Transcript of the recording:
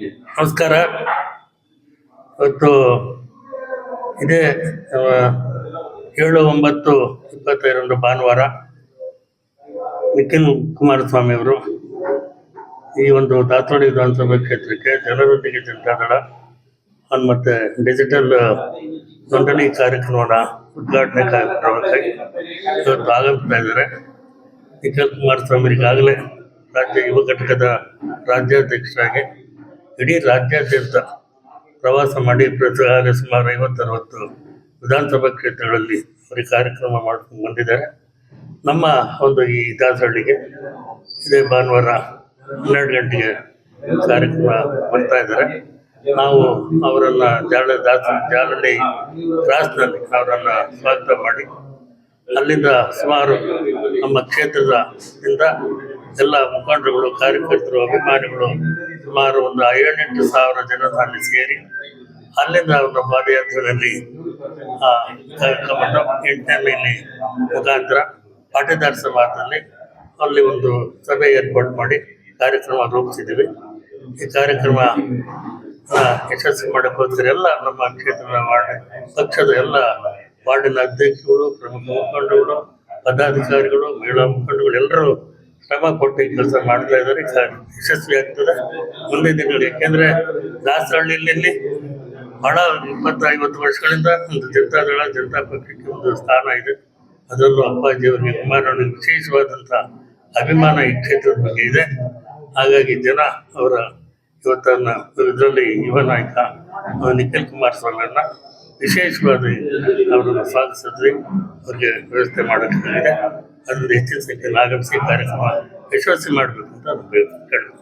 ನಮಸ್ಕಾರ. ಇವತ್ತು ಇದೇ ಏಳು ಒಂಬತ್ತು ಇಪ್ಪತ್ತೈದರಂದು ಭಾನುವಾರ ನಿಖಿಲ್ ಕುಮಾರಸ್ವಾಮಿ ಅವರು ಈ ಒಂದು ದಾಸವಾಡಿ ವಿಧಾನಸಭಾ ಕ್ಷೇತ್ರಕ್ಕೆ ಜನರೊಂದಿಗೆ ಜನತಾದಳ ಮತ್ತೆ ಡಿಜಿಟಲ್ ನೋಂದಣಿ ಕಾರ್ಯಕ್ರಮದ ಉದ್ಘಾಟನೆ ಕಾರ್ಯಕ್ರಮಕ್ಕೆ ಇವತ್ತು ಆಗಮಿಸ್ತಾ ಇದ್ದಾರೆ. ನಿಖಿಲ್ ಕುಮಾರಸ್ವಾಮಿ ಈಗಾಗಲೇ ರಾಜ್ಯ ಯುವ ಘಟಕದ ರಾಜ್ಯಾಧ್ಯಕ್ಷರಾಗಿ ಇಡೀ ರಾಜ್ಯಾದ್ಯಂತ ಪ್ರವಾಸ ಮಾಡಿ ಪ್ರತಿ ಸುಮಾರು ಐವತ್ತರವತ್ತು ವಿಧಾನಸಭಾ ಕ್ಷೇತ್ರಗಳಲ್ಲಿ ಅವರು ಕಾರ್ಯಕ್ರಮ ಮಾಡ್ಕೊಂಡು ಬಂದಿದ್ದಾರೆ. ನಮ್ಮ ಒಂದು ಈ ದಾಸಹಳ್ಳಿಗೆ ಇದೇ ಭಾನುವಾರ ಹನ್ನೆರಡು ಗಂಟೆಗೆ ಕಾರ್ಯಕ್ರಮ ಬರ್ತಾ ಇದ್ದಾರೆ. ನಾವು ಅವರನ್ನು ಜಾಳ ದಾಸ ಜಾಲಹಳ್ಳಿ ಕ್ರಾಸ್ನಲ್ಲಿ ಅವರನ್ನು ಸ್ವಾಗತ ಮಾಡಿ ಅಲ್ಲಿಂದ ಸುಮಾರು ನಮ್ಮ ಕ್ಷೇತ್ರದ ಇಂದ ಎಲ್ಲ ಮುಖಂಡರುಗಳು, ಕಾರ್ಯಕರ್ತರು, ಅಭಿಮಾನಿಗಳು ಸುಮಾರು ಒಂದು ಏಳೆಂಟು ಸಾವಿರ ಜನ ಅಲ್ಲಿ ಸೇರಿ ಅಲ್ಲಿಂದ ಅವರ ಪಾದಯಾತ್ರೆಯಲ್ಲಿ ಎಂಟನೇ ಮೇಲೆ ಮುಖಾಂತರ ಪಾಟೀದಾರ ಸಮಾಜದಲ್ಲಿ ಅಲ್ಲಿ ಒಂದು ಸಭೆ ಏರ್ಪಾಡು ಮಾಡಿ ಕಾರ್ಯಕ್ರಮ ರೂಪಿಸಿದ್ದೀವಿ. ಈ ಕಾರ್ಯಕ್ರಮ ಯಶಸ್ವಿ ಮಾಡೋಕ್ಕೋಸ್ಕರ ಎಲ್ಲ ನಮ್ಮ ಕ್ಷೇತ್ರದ ವಾರ್ಡ್, ಪಕ್ಷದ ಎಲ್ಲ ವಾರ್ಡಿನ ಅಧ್ಯಕ್ಷಗಳು ಪ್ರಮುಖ ಮುಖಂಡಗಳು ಪದಾಧಿಕಾರಿಗಳು, ಮಹಿಳಾ ಮುಖಂಡಗಳು ಎಲ್ಲರೂ ಶ್ರಮ ಕೊಟ್ಟು ಈ ಕೆಲಸ ಮಾಡ್ತಾ ಇದ್ದಾರೆ. ಯಶಸ್ವಿ ಆಗ್ತದೆ. ಮುಂದಿನ ದಿನಗಳು ಯಾಕೆಂದ್ರೆ ದಾಸರಹಳ್ಳಿಯಲ್ಲಿ ಬಹಳ ಇಪ್ಪತ್ತು ಐವತ್ತು ವರ್ಷಗಳಿಂದ ಒಂದು ಜನತಾದಳ, ಜನತಾ ಪಕ್ಷಕ್ಕೆ ಒಂದು ಸ್ಥಾನ ಇದೆ. ಅದರಲ್ಲೂ ಅಪ್ಪಾಜಿಯವರಿಗೆ ಅಭಿಮಾನ ವಿಶೇಷವಾದಂಥ ಅಭಿಮಾನ ಈ ಕ್ಷೇತ್ರದ ಬಗ್ಗೆ ಇದೆ. ಹಾಗಾಗಿ ಜನ ಅವರ ಇವತ್ತನ್ನ ಇದರಲ್ಲಿ ಯುವ ನಾಯಕ ನಿಖಿಲ್ ಕುಮಾರ್ ಸ್ವಾಮಿಯನ್ನ ವಿಶೇಷವಾಗಿ ಅವರನ್ನು ಸ್ವಾಗತಿಸಿದ್ರಿ ಅವ್ರಿಗೆ ವ್ಯವಸ್ಥೆ ಮಾಡೋಕ್ಕಾಗಿದೆ ಹೆಚ್ಚಿನ ಸಂಖ್ಯೆಯಲ್ಲಿ ಆಗಮಿಸಿ ಕಾರ್ಯಕ್ರಮ ಯಶಸ್ವಿ ಮಾಡಬೇಕು ಅಂತ ನಾನು